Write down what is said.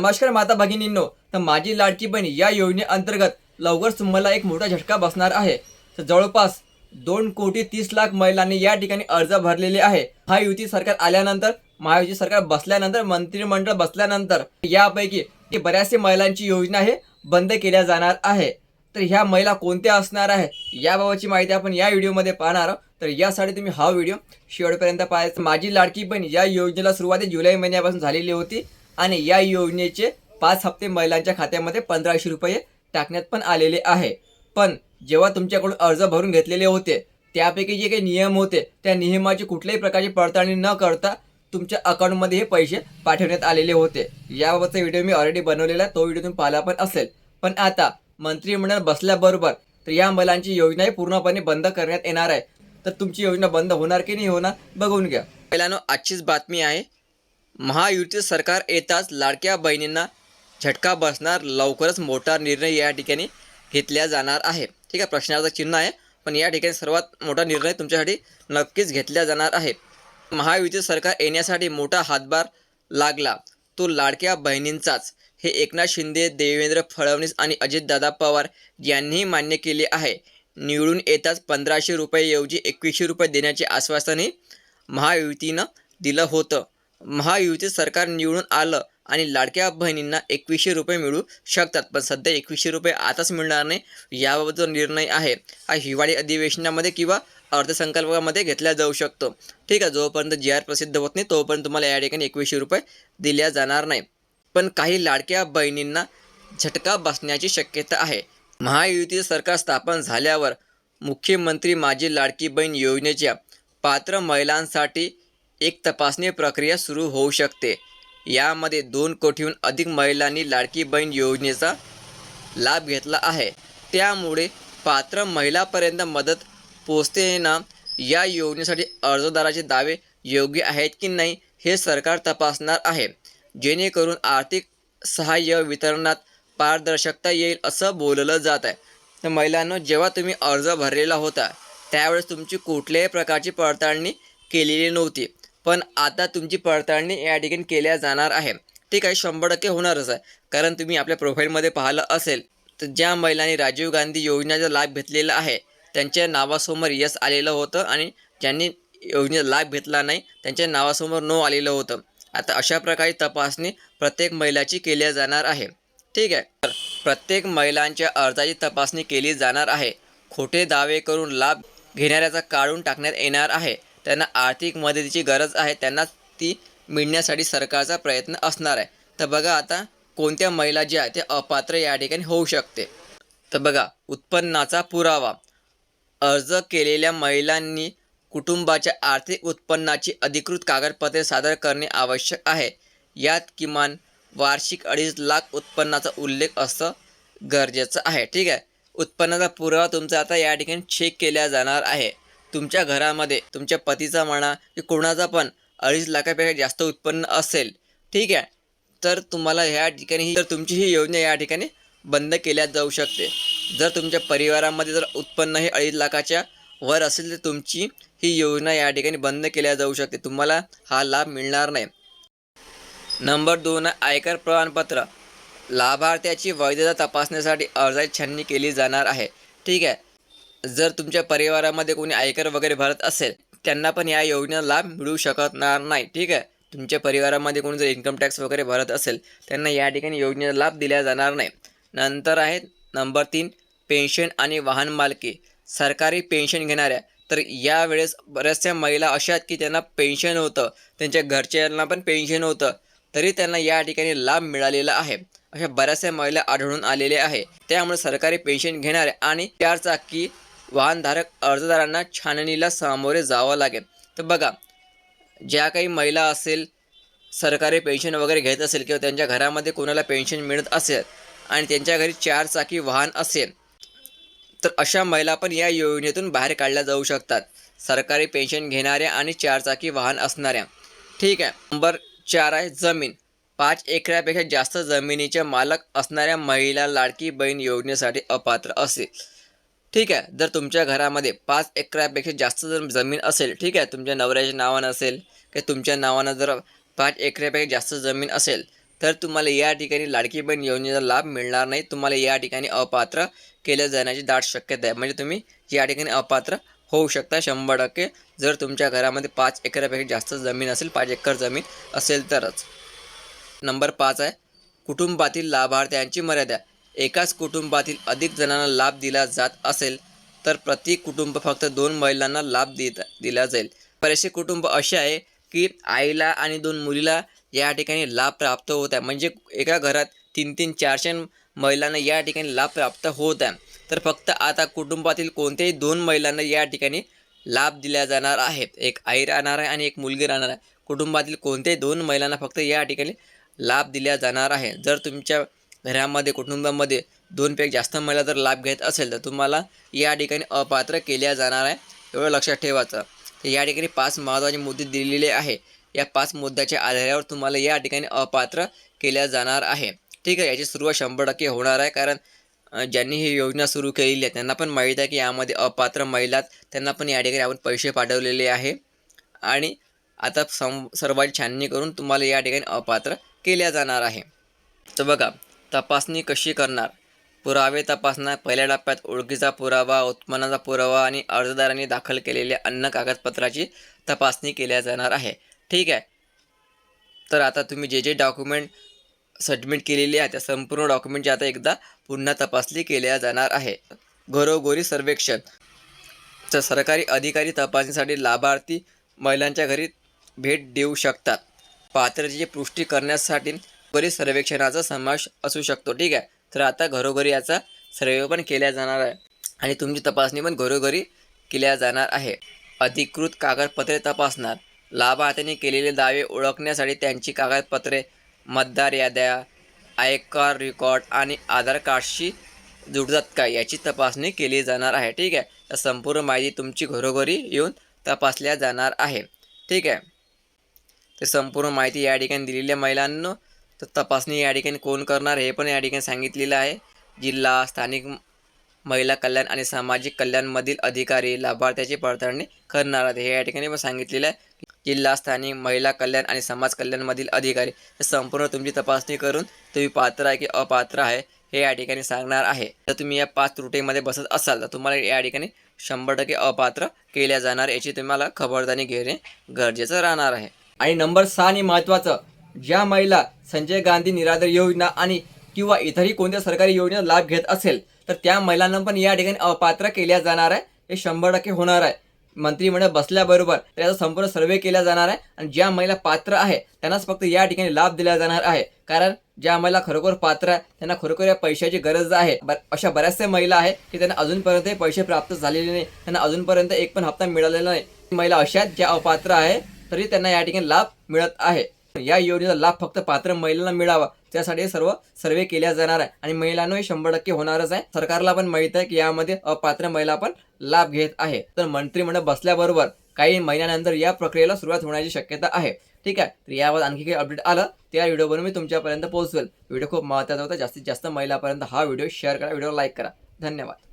नमस्कार माता भगिनींनो. तर माझी लाडकी बहीण या योजनेअंतर्गत लवकरच तुम्हाला एक मोठा झटका बसणार आहे. तर जवळपास दोन कोटी तीस लाख महिलांनी या ठिकाणी अर्ज भरलेले आहे. महायुती सरकार आल्यानंतर महायुती सरकार बसल्यानंतर मंत्रिमंडळ बसल्यानंतर यापैकी बऱ्याचशे महिलांची योजना हे बंद केल्या जाणार आहे. तर ह्या महिला कोणत्या असणार आहे याबाबतची माहिती आपण या व्हिडिओमध्ये पाहणार आहोत. तर यासाठी तुम्ही हा व्हिडिओ शेवटपर्यंत पाहायचा. माझी लाडकी बहीण या योजनेला सुरुवात जुलै महिन्यापासून झालेली होती. आणि या योजनेचे पाच हप्ते महिलांच्या खात्यामध्ये पंधराशे रुपये टाकण्यात पण आलेले आहे. पण जेव्हा तुमच्याकडून अर्ज भरून घेतलेले होते त्यापैकी जे काही नियम होते त्या नियमाची कुठल्याही प्रकारची पडताळणी न करता तुमच्या अकाउंटमध्ये हे पैसे पाठवण्यात आलेले होते. याबाबतचा व्हिडिओ मी ऑलरेडी बनवलेला आहे तो व्हिडिओ तुम्ही पाहिला पण असेल. पण आता मंत्रिमंडळ बसल्याबरोबर तर या महिलांची योजनाही पूर्णपणे बंद करण्यात येणार आहे. तर तुमची योजना बंद होणार की नाही होणार बघून घ्या. पहिल्यानं आजचीच बातमी आहे महायुतीचं सरकार येताच लाडक्या बहिणींना झटका बसणार लवकरच मोठा निर्णय या ठिकाणी घेतला जाणार आहे. ठीक आहे प्रश्नाचं चिन्ह आहे पण या ठिकाणी सर्वात मोठा निर्णय तुमच्यासाठी नक्कीच घेतला जाणार आहे. महायुतीचं सरकार येण्यासाठी मोठा हातभार लागला. तो लाडक्या बहिणींचाच. हे एकनाथ शिंदे देवेंद्र फडणवीस आणि अजितदादा पवार यांनीही मान्य केले आहे. निवडून येताच पंधराशे रुपयेऐवजी एकवीसशे रुपये देण्याचे आश्वासनही महायुतीनं दिलं होतं. महायुतीचं सरकार निवडून आलं आणि लाडक्या बहिणींना एकवीसशे रुपये मिळू शकतात. पण सध्या एकवीसशे रुपये आताच मिळणार नाही याबाबतचा निर्णय आहे. हा हिवाळी अधिवेशनामध्ये किंवा अर्थसंकल्पामध्ये घेतला जाऊ शकतो. ठीक आहे जोपर्यंत जी आर प्रसिद्ध होत नाही तोपर्यंत तुम्हाला या ठिकाणी एकवीसशे रुपये दिल्या जाणार नाही. पण काही लाडक्या बहिणींना झटका बसण्याची शक्यता आहे. महायुतीचं सरकार स्थापन झाल्यावर मुख्यमंत्री माझी लाडकी बहीण योजनेच्या पात्र महिलांसाठी एक तपासणी प्रक्रिया सुरू होऊ शकते. यामध्ये दोन कोटीहून अधिक महिलांनी लाडकी बहीण योजनेचा लाभ घेतला आहे. त्यामुळे पात्र महिलापर्यंत मदत पोचते ना या योजनेसाठी अर्जदाराचे दावे योग्य आहेत की नाही हे सरकार तपासणार आहे. जेणेकरून आर्थिक सहाय्य वितरणात पारदर्शकता येईल असं बोललं जात आहे. तर महिलांनो जेव्हा तुम्ही अर्ज भरलेला होता त्यावेळेस तुमची कुठल्याही प्रकारची पडताळणी केलेली नव्हती. पण आता तुमची पडताळणी या ठिकाणी केल्या जाणार आहे. ठीक आहे शंभर टक्के होणारच आहे. कारण तुम्ही आपल्या प्रोफाईलमध्ये पाहिलं असेल तर ज्या महिलांनी राजीव गांधी योजनेचा लाभ घेतलेला आहे त्यांच्या नावासमोर यस आलेलं होतं आणि ज्यांनी योजनेचा लाभ घेतला नाही त्यांच्या नावासमोर नो आलेलं होतं. आता अशा प्रकारे तपासणी प्रत्येक महिलाची केली जाणार आहे. ठीक आहे. तर प्रत्येक महिलांच्या अर्जाची तपासणी केली जाणार आहे. खोटे दावे करून लाभ घेणाऱ्याचा काढून टाकण्यात येणार आहे. त्यांना आर्थिक मदतीची गरज आहे त्यांना ती मिळण्यासाठी सरकारचा प्रयत्न असणार आहे. तर बघा आता कोणत्या महिला ज्या आहेत ते अपात्र या ठिकाणी होऊ शकते. तर बघा उत्पन्नाचा पुरावा. अर्ज केलेल्या महिलांनी कुटुंबाच्या आर्थिक उत्पन्नाची अधिकृत कागदपत्रे सादर करणे आवश्यक आहे. यात किमान वार्षिक अडीच लाख उत्पन्नाचा उल्लेख असं गरजेचं आहे. ठीक आहे? उत्पन्नाचा पुरावा तुमचा आता या ठिकाणी चेक केला जाणार आहे. तुमच्या घरामध्ये तुमच्या पतीचा म्हणा की कोणाचा पण अडीच लाखापेक्षा जास्त उत्पन्न असेल ठीक आहे? तर तुम्हाला ह्या ठिकाणी ही- तर तुमची ही योजना या ठिकाणी बंद केल्या जाऊ शकते. जर तुमच्या परिवारामध्ये जर उत्पन्न हे अडीच लाखाच्या वर असेल तर तुमची ही योजना या ठिकाणी बंद केल्या जाऊ शकते. तुम्हाला हा लाभ मिळणार नाही. नंबर दोन आयकर प्रमाणपत्र. लाभार्थ्याची वैधता तपासण्यासाठी अर्जाची छाननी केली जाणार आहे ठीक आहे? जर तुमच्या परिवारामध्ये कोणी आयकर वगैरे भरत असेल त्यांना पण या योजनेचा लाभ मिळू शकणार नाही ठीक आहे? तुमच्या परिवारामध्ये कोणी जर इन्कम टॅक्स वगैरे भरत असेल त्यांना या ठिकाणी योजनेचा लाभ दिला जाणार नाही. नंतर आहे नंबर तीन पेन्शन आणि वाहन मालकी. सरकारी पेन्शन घेणाऱ्या तर यावेळेस बऱ्याचशा महिला अशा आहेत की त्यांना पेन्शन होतं त्यांच्या घरच्यांना पण पेन्शन होतं तरी त्यांना या ठिकाणी लाभ मिळालेला आहे. अशा बऱ्याचशा महिला आढळून आलेल्या आहे. त्यामुळे सरकारी पेन्शन घेणाऱ्या आणि चार चाकी वाहनधारक अर्जदारांना छाननीला सामोरे जावं लागेल. तर बघा ज्या काही महिला असेल सरकारी पेन्शन वगैरे घेत असेल किंवा त्यांच्या घरामध्ये कोणाला पेन्शन मिळत असेल आणि त्यांच्या घरी चार चाकी वाहन असेल तर अशा महिला पण या योजनेतून बाहेर काढल्या जाऊ शकतात. सरकारी पेन्शन घेणाऱ्या आणि चारचाकी वाहन असणाऱ्या. ठीक आहे. नंबर चार आहे जमीन. पाच एकरापेक्षा जास्त जमिनीचे मालक असणाऱ्या महिला लाडकी बहीण योजनेसाठी अपात्र असेल. ठीक आहे जर तुमच्या घरामध्ये पाच एकरापेक्षा जास्त जर जमीन असेल ठीक आहे तुमच्या नवऱ्याच्या नावानं असेल की तुमच्या नावानं जर पाच एकरापेक्षा जास्त जमीन असेल तर तुम्हाला या ठिकाणी लाडकी बहीण योजनेचा लाभ मिळणार नाही. तुम्हाला या ठिकाणी अपात्र केलं जाण्याची दाट शक्यता आहे. म्हणजे तुम्ही या ठिकाणी अपात्र होऊ शकता शंभर टक्के. जर तुमच्या घरामध्ये पाच एकरापेक्षा जास्त जमीन असेल पाच एकर जमीन असेल तरच. नंबर पाच आहे कुटुंबातील लाभार्थ्यांची मर्यादा. एकाच कुटुंबातील अधिक जणांना लाभ दिला जात असेल तर प्रति कुटुंब फक्त दोन महिलांना लाभ देत दिला जाईल. बरेचसे कुटुंब असे आहे की आईला आणि दोन मुलीला या ठिकाणी लाभ प्राप्त होत आहे. म्हणजे एका घरात तीन तीन चारशे महिलांना या ठिकाणी लाभ प्राप्त होत आहे. तर फक्त आता कुटुंबातील कोणत्याही दोन महिलांना या ठिकाणी लाभ दिला जाणार आहे. एक आई राहणार आहे आणि एक मुलगी राहणार आहे. कुटुंबातील कोणत्याही दोन महिलांना फक्त या ठिकाणी लाभ दिला जाणार आहे. जर तुमच्या घरामध्ये कुटुंबामध्ये दोनपेक्षा जास्त महिला जर लाभ घेत असेल तर तुम्हाला या ठिकाणी अपात्र केल्या जाणार आहे. एवढं लक्षात ठेवायचं. तर या ठिकाणी पाच महत्त्वाचे मुद्दे दिलेले आहे. या पाच मुद्द्याच्या आधारावर तुम्हाला या ठिकाणी अपात्र केल्या जाणार आहे. ठीक आहे याची सुरुवात शंभर टक्के होणार आहे कारण ज्यांनी ही योजना सुरू केलेली आहे त्यांना पण माहीत आहे की यामध्ये अपात्र महिला त्यांना पण या ठिकाणी आपण पैसे पाठवलेले आहे. आणि आता सम सर्वांची छाननी करून तुम्हाला या ठिकाणी अपात्र केल्या जाणार आहे. तर बघा तपासणी कशी करणार? पुरावे तपासणार पहिल्या टप्प्यात ओळखीचा पुरावा उत्पन्नाचा पुरावा आणि अर्जदारांनी दाखल केलेल्या अन्न कागदपत्राची तपासणी केल्या जाणार आहे. ठीक आहे. तर आता तुम्ही जे जे डॉक्युमेंट सबमिट केलेली आहे त्या संपूर्ण डॉक्युमेंटची आता एकदा पुन्हा तपासणी केल्या जाणार आहे. घरोघरी सर्वेक्षण. तर सरकारी अधिकारी तपासणीसाठी लाभार्थी महिलांच्या घरी भेट देऊ शकतात. पात्रतेची पुष्टी करण्यासाठी घरी सर्वेक्षणाचा समावेश असू शकतो. ठीक आहे? तर आता घरोघरी याचा सर्वे पण केला जाणार आहे. आणि तुमची तपासणी पण घरोघरी केल्या जाणार आहे. अधिकृत कागदपत्रे तपासणार. लाभार्थ्यांनी केलेले दावे ओळखण्यासाठी त्यांची कागदपत्रे मतदार याद्या आयकर रेकॉर्ड आणि आधार कार्डशी जुडतात का याची तपासणी केली जाणार आहे. ठीक आहे? तर संपूर्ण माहिती तुमची घरोघरी येऊन तपासल्या जाणार आहे. ठीक आहे? तर संपूर्ण माहिती या ठिकाणी दिलेल्या महिलांना तर तपासणी या ठिकाणी कोण करणार हे पण या ठिकाणी सांगितलेलं आहे. जिल्हा स्थानिक महिला कल्याण आणि सामाजिक कल्याणमधील अधिकारी लाभार्थ्याची पडताळणी करणार आहेत हे या ठिकाणी पण सांगितलेलं आहे. जिल्हा स्थानिक महिला कल्याण आणि समाज कल्याणमधील अधिकारी संपूर्ण तुमची तपासणी करून तुम्ही पात्र आहे की अपात्र आहे हे या ठिकाणी सांगणार आहे. तर तुम्ही या पाच त्रुटीमध्ये बसत असाल तर तुम्हाला या ठिकाणी शंभर टक्के अपात्र केल्या जाणार याची तुम्हाला खबरदारी घेणे गरजेचं राहणार आहे. आणि नंबर सहा आणि महत्त्वाचं ज्या महिला संजय गांधी निराधार योजना आणि किंवा इतरही कोणत्या सरकारी योजना लाभ घेत असेल तर त्या महिलांना पण या ठिकाणी अपात्र केल्या जाणार आहे. हे शंभर टक्के होणार आहे. मंत्रिमंडळ बसल्याबरोबर त्याचा संपूर्ण सर्वे केला जाणार आहे आणि ज्या महिला पात्र आहे त्यांनाच फक्त या ठिकाणी लाभ दिला जाणार आहे. कारण ज्या महिला खरोखर पात्र आहे त्यांना खरोखर या पैशाची गरज आहे. ब- अशा बऱ्याचशा महिला आहे की त्यांना अजूनपर्यंत पैसे प्राप्त झालेले नाही. त्यांना अजूनपर्यंत एक पण हप्ता मिळालेला नाही. महिला अशा ज्या अपात्र आहे तरी त्यांना या ठिकाणी लाभ मिळत आहे. या योजनेचा लाभ फक्त पात्र महिलांना मिळावा. त्यासाठी सर्व सर्वे केल्या जाणार आहे. आणि महिलांना हे शंभर टक्के होणारच आहे. सरकारला पण माहीत आहे की यामध्ये अपात्र महिला पण लाभ घेत आहे. तर मंत्रिमंडळ बसल्याबरोबर काही महिन्यानंतर या प्रक्रियेला सुरुवात होण्याची शक्यता आहे. ठीक आहे? तर यावर आणखी काही अपडेट आलं त्या व्हिडिओवर मी तुमच्यापर्यंत पोहोचवेल. व्हिडिओ खूप महत्त्वाचा होता. जास्तीत जास्त महिलापर्यंत हा व्हिडिओ शेअर करा. व्हिडिओ लाईक करा. धन्यवाद.